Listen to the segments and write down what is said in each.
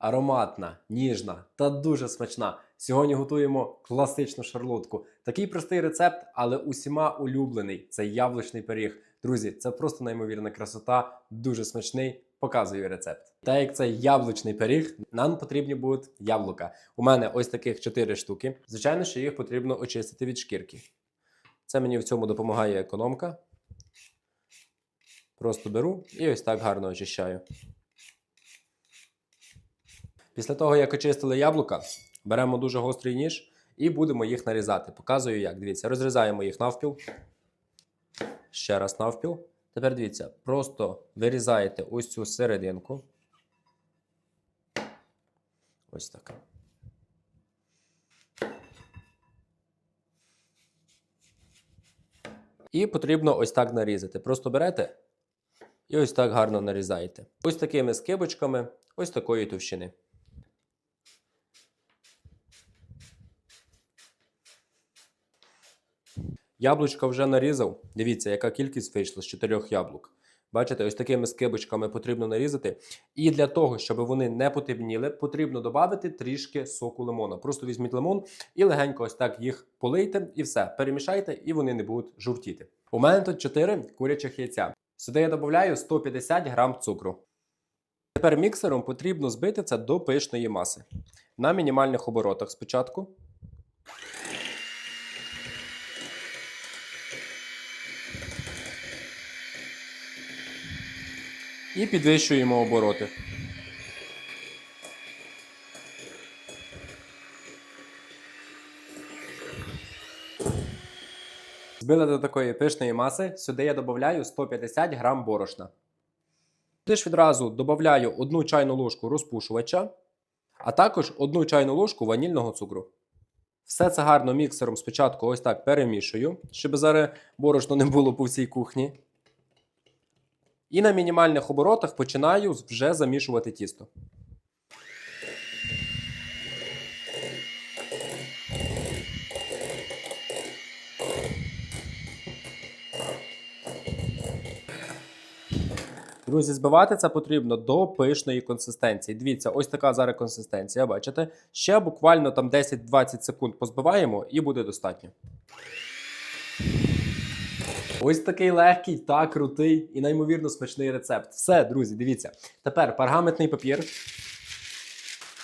ароматна, ніжна та дуже смачна. Сьогодні готуємо класичну шарлотку. Такий простий рецепт, але усіма улюблений. Це яблучний пиріг. Друзі, це просто неймовірна красота, дуже смачний. Показую рецепт. Та як це яблучний пиріг, нам потрібні будуть яблука. У мене ось таких 4 штуки. Звичайно, що їх потрібно очистити від шкірки. Це мені в цьому допомагає економка. Просто беру і ось так гарно очищаю. Після того, як очистили яблука, беремо дуже гострий ніж і будемо їх нарізати. Показую як. Дивіться, розрізаємо їх навпіл. Ще раз навпіл. Тепер дивіться, просто вирізаєте ось цю серединку. Ось так. І потрібно ось так нарізати. Просто берете і ось так гарно нарізаєте. Ось такими скибочками, ось такої товщини. Яблучко вже нарізав. Дивіться, яка кількість вийшла з 4 яблук. Бачите, ось такими скибочками потрібно нарізати. І для того, щоб вони не потемніли, потрібно додати трішки соку лимона. Просто візьміть лимон і легенько ось так їх полийте і все. Перемішайте, і вони не будуть жовтіти. У мене тут 4 курячих яйця. Сюди я додаю 150 грам цукру. Тепер міксером потрібно збити це до пишної маси. На мінімальних оборотах спочатку. І підвищуємо обороти. Збили до такої пишної маси. Сюди я додаю 150 грам борошна. Сюди ж відразу додаю 1 чайну ложку розпушувача, а також 1 чайну ложку ванільного цукру. Все це гарно міксером спочатку ось так перемішую, щоб зараз борошно не було по всій кухні. І на мінімальних оборотах починаю вже замішувати тісто. Друзі, збивати це потрібно до пишної консистенції. Дивіться, ось така зараз консистенція, бачите? Ще буквально там 10-20 секунд позбиваємо і буде достатньо. Ось такий легкий та крутий і неймовірно смачний рецепт. Все, друзі, дивіться. Тепер пергаментний папір.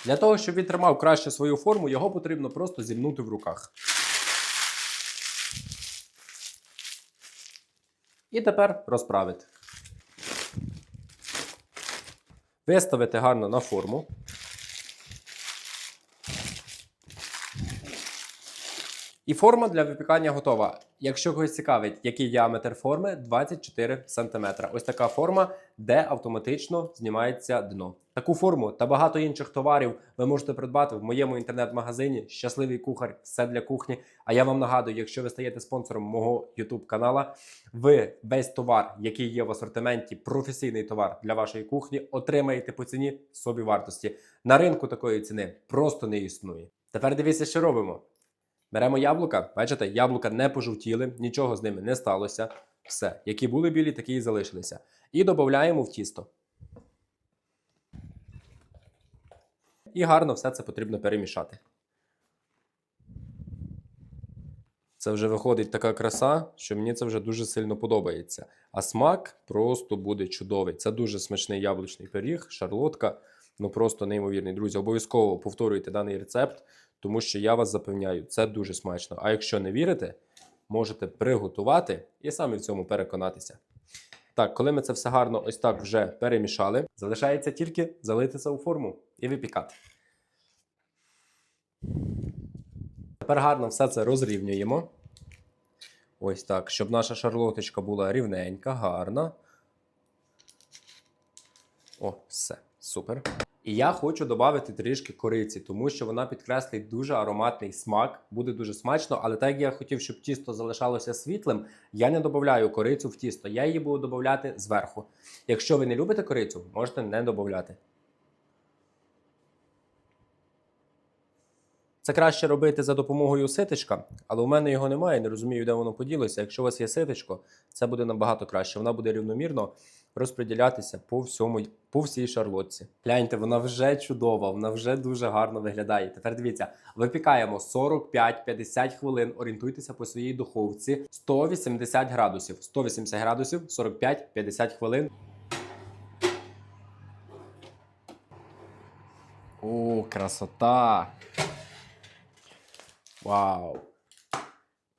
Для того, щоб він тримав краще свою форму, його потрібно просто зімнути в руках. І тепер розправити. Виставити гарно на форму. І форма для випікання готова. Якщо когось цікавить, який діаметр форми, 24 см. Ось така форма, де автоматично знімається дно. Таку форму та багато інших товарів ви можете придбати в моєму інтернет-магазині Щасливий кухар, все для кухні. А я вам нагадую, якщо ви стаєте спонсором мого YouTube канала, ви весь товар, який є в асортименті, професійний товар для вашої кухні, отримаєте по ціні собі вартості. На ринку такої ціни просто не існує. Тепер дивіться, що робимо. Беремо яблука, бачите, яблука не пожовтіли, нічого з ними не сталося. Все, які були білі, такі і залишилися. І додаємо в тісто. І гарно все це потрібно перемішати. Це вже виходить така краса, що мені це вже дуже сильно подобається. А смак просто буде чудовий. Це дуже смачний яблучний пиріг, шарлотка. Ну просто неймовірний. Друзі, обов'язково повторюйте даний рецепт, тому що я вас запевняю, це дуже смачно. А якщо не вірите, можете приготувати і самі в цьому переконатися. Так, коли ми це все гарно ось так вже перемішали, залишається тільки залити це у форму і випікати. Тепер гарно все це розрівнюємо. Ось так, щоб наша шарлоточка була рівненька, гарна. О, все, супер. І я хочу додати трішки кориці, тому що вона підкреслить дуже ароматний смак, буде дуже смачно, але так як я хотів, щоб тісто залишалося світлим, я не додаю корицю в тісто. Я її буду додати зверху. Якщо ви не любите корицю, можете не додати. Це краще робити за допомогою ситечка, але у мене його немає, не розумію, де воно поділося. Якщо у вас є ситечко, це буде набагато краще. Вона буде рівномірно розподілятися по всьому, по всій шарлотці. Гляньте, вона вже чудова, вона вже дуже гарно виглядає. Тепер дивіться, випікаємо 45-50 хвилин. Орієнтуйтеся по своїй духовці 180 градусів. 180 градусів, 45-50 хвилин. О, красота! Вау!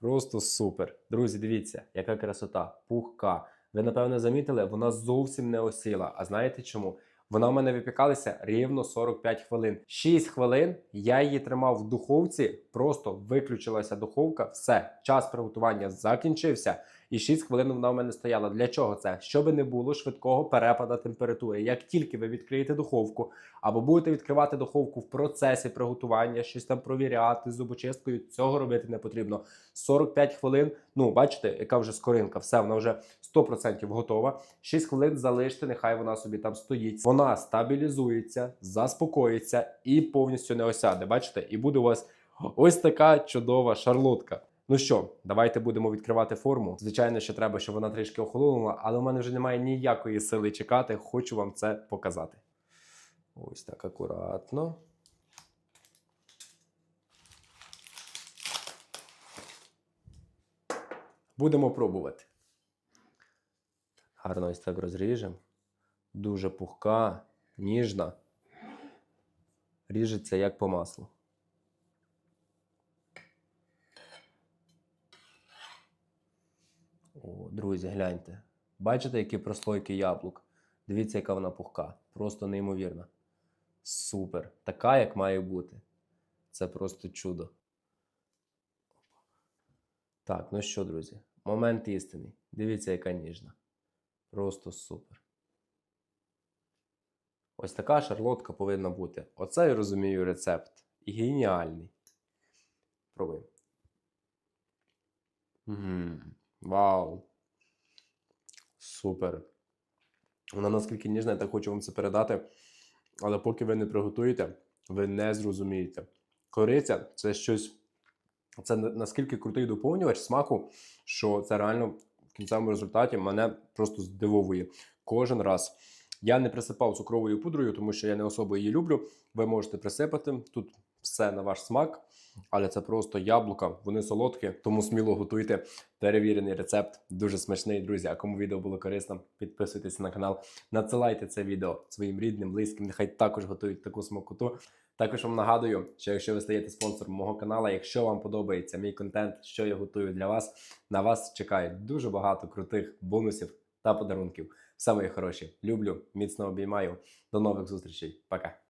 Просто супер. Друзі, дивіться, яка красота, пухка. Ви, напевно, замітили, вона зовсім не осіла. А знаєте чому? Вона в мене випікалася рівно 45 хвилин. 6 хвилин я її тримав в духовці, просто виключилася духовка. Все, час приготування закінчився. І 6 хвилин вона в мене стояла. Для чого це? Щоб не було швидкого перепада температури. Як тільки ви відкриєте духовку, або будете відкривати духовку в процесі приготування, щось там провіряти зубочисткою, цього робити не потрібно. 45 хвилин. Ну, бачите, яка вже скоринка, все, вона вже 100% готова. 6 хвилин залиште, нехай вона собі там стоїть. Вона стабілізується, заспокоїться і повністю не осяде. Бачите, і буде у вас ось така чудова шарлотка. Ну що, давайте будемо відкривати форму. Звичайно, що треба, щоб вона трішки охолонула, але у мене вже немає ніякої сили чекати. Хочу вам це показати. Ось так акуратно. Будемо пробувати. Гарно ось так розріжемо. Дуже пухка, ніжна. Ріжеться як по маслу. О, друзі, гляньте. Бачите, які прослойки яблук? Дивіться, яка вона пухка. Просто неймовірна. Супер. Така, як має бути. Це просто чудо. Так, ну що, друзі, момент істини. Дивіться, яка ніжна. Просто супер. Ось така шарлотка повинна бути. Оце я розумію рецепт. І геніальний. Пробуємо. Мгм. Вау. Супер. Вона наскільки ніжна, я так хочу вам це передати. Але поки ви не приготуєте, ви не зрозумієте. Кориця це щось. Це наскільки крутий доповнювач смаку, що це реально в кінцевому результаті мене просто здивовує кожен раз. Я не присипав цукровою пудрою, тому що я не особо її люблю. Ви можете присипати тут все на ваш смак, але це просто яблука, вони солодкі, тому сміло готуйте. Перевірений рецепт, дуже смачний, друзі. А кому відео було корисно, підписуйтесь на канал, надсилайте це відео своїм рідним, близьким. Нехай також готують таку смакоту. Також вам нагадую, що якщо ви стаєте спонсором мого каналу, якщо вам подобається мій контент, що я готую для вас, на вас чекає дуже багато крутих бонусів та подарунків. Все мої хороші, люблю, міцно обіймаю. До нових зустрічей. Пока.